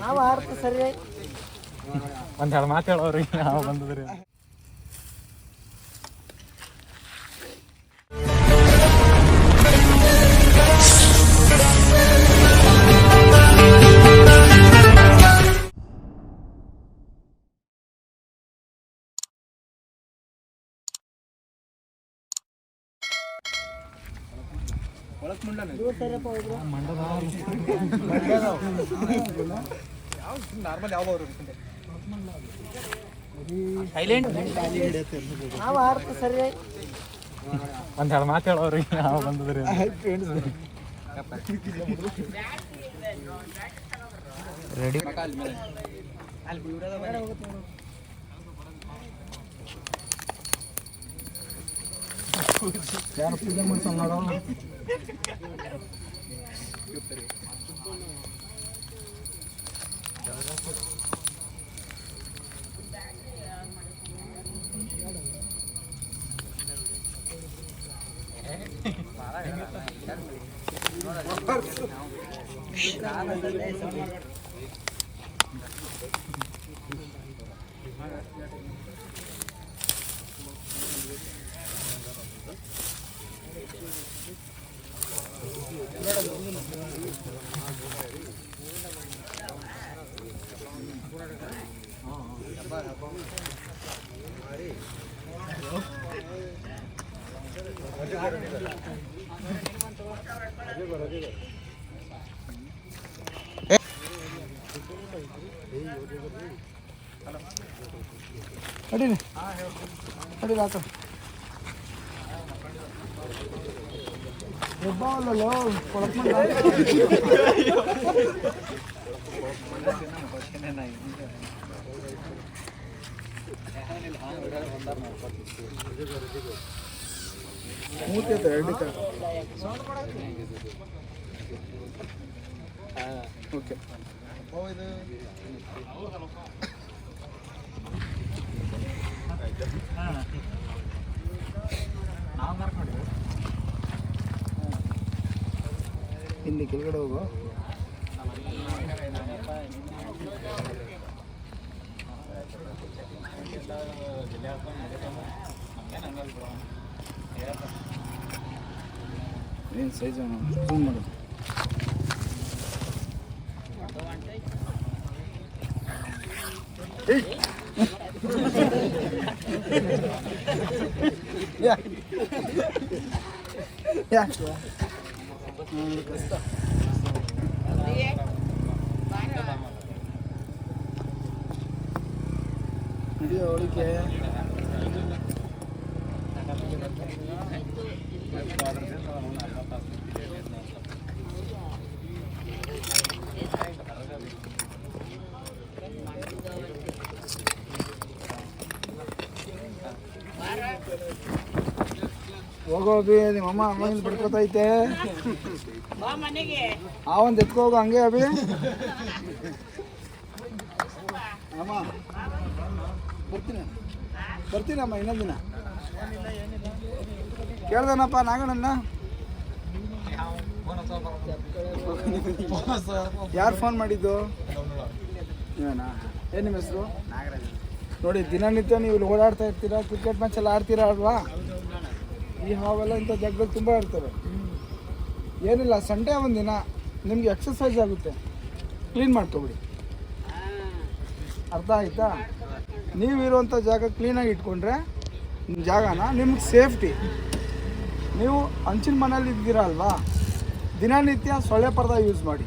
ನಾವು ಆರ್ತ ಸರಿ ಒಂದೆರಡು ಮಾತು ಹೇಳೋರಿ ನಾವು ಬಂದದ್ರಿ ಆಡ್ತು ಸರಿ. ಒಂದೆರಡು ಮಾತು ಹೇಳೋರಿ ನಾವು ಬಂದದ್ರಿ. ರೆಡಿ ಯಾರು ಪೂಜೆ ಮಾಡ್ತಾನ ನೋಡೋ ಅಡಿನಿ ಅಡಿಲಿ ಹಾಕ ಹೆಬ್ಬಾವಲ್ಲೋ ಕೊಳಕ್ಮಂಡ ಮೂತಿ ಐತೆ ಎರಡಕ್ಕ ಓಕೆ ಇಲ್ಲಿ ಕೆಳಗಡೆ ಹೋಗು. ಏನು ಸೈಜ್ ಫೋನ್ ಮಾಡು. ಯಾ. ವಿಡಿಯೋ ಅವಳಿಗೆ ಹೋಗೋಬಿ, ನಿಮ್ಮ ಅಮ್ಮ ಬಿಡ್ಕೊತೈತೆ ಆ ಒಂದು ಎತ್ಕೋಗು ಹಂಗೆ ಅಭಿ. ಅಮ್ಮ, ಬರ್ತೀನಿ. ಬರ್ತೀನಮ್ಮ ಇನ್ನೊಂದು ದಿನ. ಕೇಳ್ದನಪ್ಪ ನಾಗಣ್ಣನ ಯಾರು ಫೋನ್ ಮಾಡಿದ್ದು? ನೀವೇನಾ? ಏನು ನಿಮ್ಮ ಹೆಸರು? ನೋಡಿ, ದಿನನಿತ್ಯ ನೀವು ಇಲ್ಲಿ ಓಡಾಡ್ತಾ ಇರ್ತೀರಾ ಕ್ರಿಕೆಟ್ ಮ್ಯಾಚ್ ಎಲ್ಲ ಆಡ್ತೀರಾ ಅಲ್ವಾ? ಈ ಹಾವೆಲ್ಲ ಇಂಥ ಜಾಗದಲ್ಲಿ ತುಂಬ ಇರ್ತವೆ. ಏನಿಲ್ಲ, ಸಂಡೇ ಒಂದಿನ ನಿಮಗೆ ಎಕ್ಸಸೈಸ್ ಆಗುತ್ತೆ. ಕ್ಲೀನ್ ಮಾಡ್ಕೊಬಿಡಿ. ಅರ್ಥ ಆಯಿತಾ? ನೀವಿರುವಂಥ ಜಾಗ ಕ್ಲೀನಾಗಿ ಇಟ್ಕೊಂಡ್ರೆ ನಿಮ್ಮ ಜಾಗನ ನಿಮ್ಗೆ ಸೇಫ್ಟಿ ನೀವು ಹಂಚಿನ ಮನೇಲಿ ಇದ್ದೀರಾ ಅಲ್ವಾ? ದಿನನಿತ್ಯ ಸೊಳ್ಳೆ ಪರ್ದ ಯೂಸ್ ಮಾಡಿ.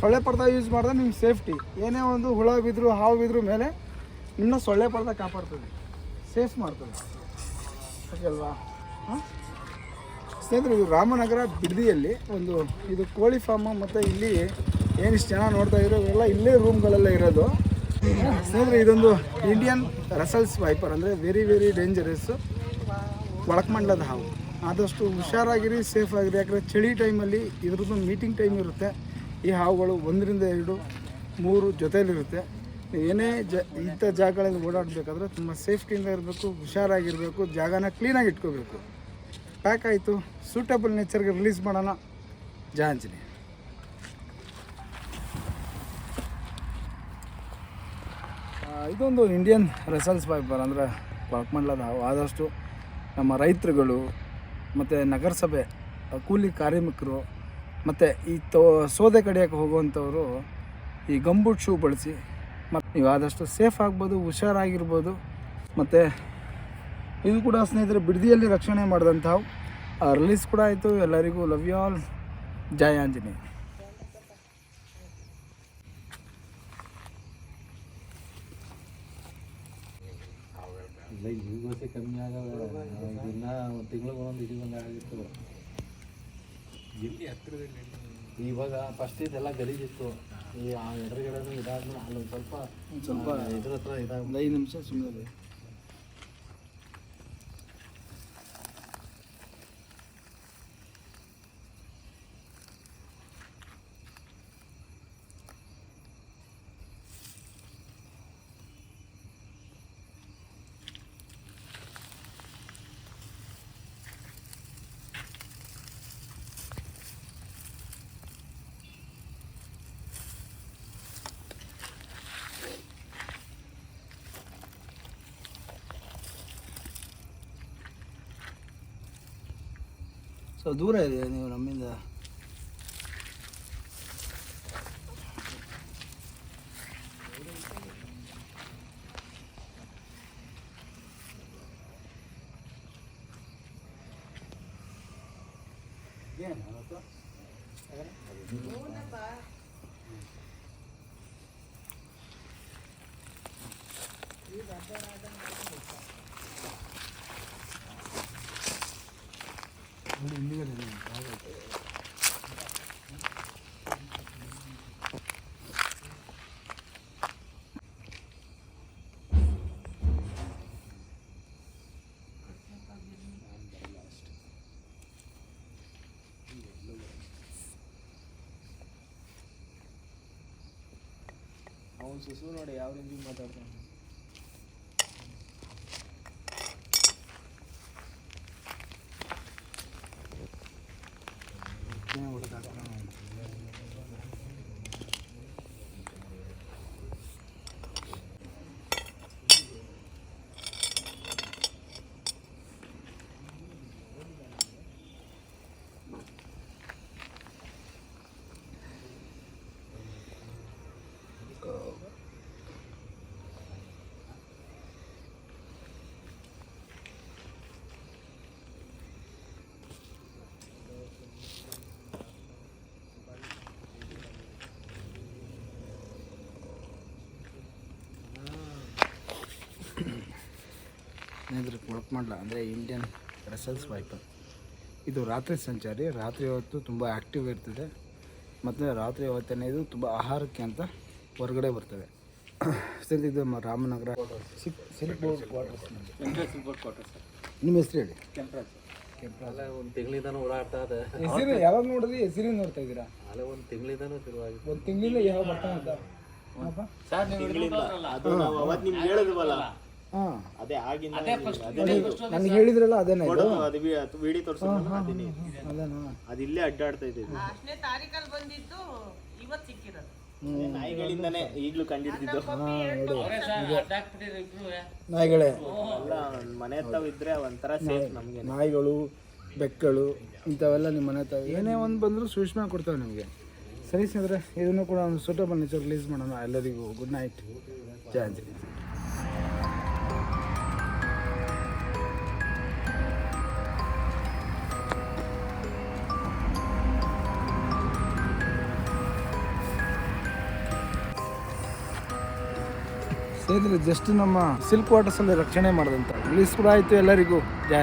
ಸೊಳ್ಳೆ ಪರ್ದ ಯೂಸ್ ಮಾಡಿದ್ರೆ ನಿಮ್ಗೆ ಸೇಫ್ಟಿ ಏನೇ ಒಂದು ಹುಳ ಬಿದ್ದರೂ ಹಾವು ಬಿದ್ದರೂ ಮೇಲೆ ನಿಮ್ಮನ್ನ ಸೊಳ್ಳೆ ಪರ್ದ ಕಾಪಾಡ್ತದೆ. ಸೇಫ್ ಮಾಡ್ತದೆ. ಅಲ್ವಾ? ಹಾಂ? ಸ್ನೇಹಿತರೆ, ಇದು ರಾಮನಗರ ಬಿಡದಿಯಲ್ಲಿ ಒಂದು ಇದು ಕೋಳಿ ಫಾರ್ಮ್ ಮತ್ತು ಇಲ್ಲಿ ಏನಿಷ್ಟು ಜನ ನೋಡ್ತಾ ಇರೋ ಇವೆಲ್ಲ ಇಲ್ಲೇ ರೂಮ್ಗಳೆಲ್ಲ ಇರೋದು. ಸ್ನೇಹಿತರೆ, ಇದೊಂದು ಇಂಡಿಯನ್ ರಸಲ್ಸ್ ವೈಪರ್ ಅಂದರೆ ವೆರಿ ವೆರಿ ಡೇಂಜರಸ್ಸು ಒಳಕಮಂಡಲದ ಹಾವು. ಆದಷ್ಟು ಹುಷಾರಾಗಿರಿ ಸೇಫ್ ಆಗಿರಿ. ಯಾಕಂದರೆ ಚಳಿ ಟೈಮಲ್ಲಿ ಇದ್ರದ್ದು ಮೀಟಿಂಗ್ ಟೈಮ್ ಇರುತ್ತೆ. ಈ ಹಾವುಗಳು ಒಂದರಿಂದ ಎರಡು, ಮೂರು ಜೊತೆಯಲ್ಲಿರುತ್ತೆ ಏನೇ ಜ ಇಂಥ ಜಾಗಗಳಲ್ಲಿ ಓಡಾಡಬೇಕಾದ್ರೆ ತುಂಬ ಸೇಫ್ಟಿಯಿಂದ ಇರಬೇಕು, ಹುಷಾರಾಗಿರಬೇಕು, ಜಾಗನ ಕ್ಲೀನಾಗಿ ಇಟ್ಕೋಬೇಕು. ಪ್ಯಾಕ್ ಆಯಿತು ಸೂಟಬಲ್ ನೇಚರ್ಗೆ ರಿಲೀಸ್ ಮಾಡೋಣ. ಜಾಂಜಿನಿ ಇದೊಂದು ಇಂಡಿಯನ್ ರೆಸಲ್ಸ್ ಪೈಪರ್ ಅಂದರೆ ಪಾಕ್ಮಂಡ್ಲದ ಆದಷ್ಟು ನಮ್ಮ ರೈತರುಗಳು ಮತ್ತು ನಗರಸಭೆ ಕೂಲಿ ಕಾರ್ಮಿಕರು ಮತ್ತು ಈ ತೋ ಸೋದೆ ಕಡಿಯೋಕ್ಕೆ ಹೋಗುವಂಥವರು ಈ ಗಂಬುಟ್ ಶೂ ಬಳಸಿ ಮತ್ತು ನೀವು ಆದಷ್ಟು ಸೇಫ್ ಆಗ್ಬೋದು ಹುಷಾರಾಗಿರ್ಬೋದು. ಮತ್ತು ಇದು ಕೂಡ ಸ್ನೇಹಿತರೆ ಬಿಡದಿಯಲ್ಲಿ ರಕ್ಷಣೆ ಮಾಡಿದಂಥವು. ರಿಲೀಸ್ ಕೂಡ ಆಯಿತು. ಎಲ್ಲರಿಗೂ ಲವ್ ಯು ಆಲ್ ಜಯ ಆಂಜನೇಯ. ಇಲ್ಲ ಈಗೋಸೆ ಕಮ್ಮಿ ಆಗಲ್ಲ. ಇದನ್ನ ಒಂದು ತಿಂಗಳಿಗೆ ಒಂದೊಂದು ಇದು ಒಂದು ಆಗಿತ್ತು. ಎಲ್ಲಿ ಹತ್ತಿರದಲ್ಲಿ ಇವಾಗ ಫಸ್ಟ್ ಇದೆಲ್ಲ ಗಲೀಜಿತ್ತು ಈ ಆ ಎದುರುಗಡೆ ಇದಾದ್ಮೇಲೆ ಅಲ್ಲಿ ಸ್ವಲ್ಪ ಸ್ವಲ್ಪ ಇದ್ರ ಹತ್ರ ಇದಾಗ ಒಂದು ಐದು ನಿಮಿಷ ಸುಮ್ಮನೆ ಸೊ ದೂರ ಇದೆ ನೀವು ನಮ್ಮಿಂದ ಅವ್ನು ಸುಸು ನೋಡಿ ಯಾವ ರೀತಿ ಮಾತಾಡ್ತಾನೆ. ಸ್ನೇಹಿತರೆ ವರ್ಕ್ ಮಾಡಲ್ಲ ಅಂದರೆ ಇಂಡಿಯನ್ ರೆಸಲ್ಸ್ ವೈಪರ್ ಇದು ರಾತ್ರಿ ಸಂಚಾರಿ ರಾತ್ರಿ ಹೊತ್ತು ತುಂಬ ಆ್ಯಕ್ಟಿವ್ ಇರ್ತದೆ. ಮತ್ತು ರಾತ್ರಿ ಹೊತ್ತನೇ ಇದು ತುಂಬ ಆಹಾರಕ್ಕೆ ಅಂತ ಹೊರಗಡೆ ಬರ್ತದೆ. ಸರ್ ಇದು ರಾಮನಗರ ಸಿಲ್ಕ್ ಬೋರ್ಡ್ ಕ್ವಾರ್ಟರ್ಸ್ ನಿಮ್ಮ ಹೆಸರು ಹೇಳಿ? ಅಲ್ಲ ಒಂದು ತಿಂಗಳಿಂದನೂ ಓಡಾಡ್ತಾ ಇದೆ. ಹೆಸರು ಯಾವಾಗ ನೋಡಿದ್ರಿ? ಹೆಸರು ನೋಡ್ತಾ ಇದ್ದೀರಾ? ಅಲ್ಲೇ ಒಂದು ತಿಂಗಳಿಂದನೂ ತಿರುವಾಗಿ ಒಂದು ತಿಂಗಳಿಂದ ಯಾವ ಬರ್ತಾನೆ ಅಂತ ಅದು ನಾವು ಅವತ್ತು ನಿಮ್ಗೆ ಹೇಳಿದ್ವಲ್ಲ. ಅದೇ ಆಗಿಂದ ನನಗೆ ಹೇಳಿದ್ರಲ್ಲ ಅದೇ ಇದು? ಅದು ವಿಡಿಯೋ ತೋರಿಸಿದ್ರಲ್ಲ ಅದೇನೆ ಅದೇನಾ ಅದು ಇಲ್ಲೇ ಅಡ್ಡಾಡ್ತಾ ಇದೆ ಇದು. ಅಷ್ಟನೇ ತಾರೀಕಲ್ಲಿ ಬಂದಿದ್ದು ಇವತ್ತು ಸಿಕ್ಕಿರೋದು. ನಾಯಿಗಳಿಂದನೇ ಈಗ್ಲೂ ಕಂಡಿಡ್ತಿದ್ದು. ನಾಯಿಗಳೇ. ಎಲ್ಲ ಮನೆ ಹತ್ತವ ಇದ್ರೆ ಒಂಥರ ಸೇಫ್ ನಮ್ಗೆ. ನಾಯಿಗಳು ಬೆಕ್ಕಳು ಇಂಥವೆಲ್ಲ ನಿಮ್ಮ ಮನೆ ಹತ್ರ ಏನೇ ಒಂದು ಬಂದರೂ ಸೂಕ್ಷ್ಮ ಕೊಡ್ತಾವೆ ನಿಮಗೆ. ಸರಿ ಸ್ನೇಹಿತರೆ ಇದನ್ನು ಕೂಡ ಒಂದು ಸೂಟಬಲ್ ನೇಚರ್ ರಿಲೀಸ್ ಮಾಡೋಣ. ಎಲ್ಲರಿಗೂ ಗುಡ್ ನೈಟ್ ಜಯ ಆಂಜನೇಯ ಸ್ನೇಹಿತರೆ ಜಸ್ಟ್ ನಮ್ಮ ಸಿಲ್ಕ್ ವಾಟರ್ಸ್ ಅಲ್ಲಿ ರಕ್ಷಣೆ ಮಾಡಿದಂತ. ರಿಲೀಸ್ ಕೂಡ ಆಯ್ತು ಎಲ್ಲರಿಗೂ. ಜಯ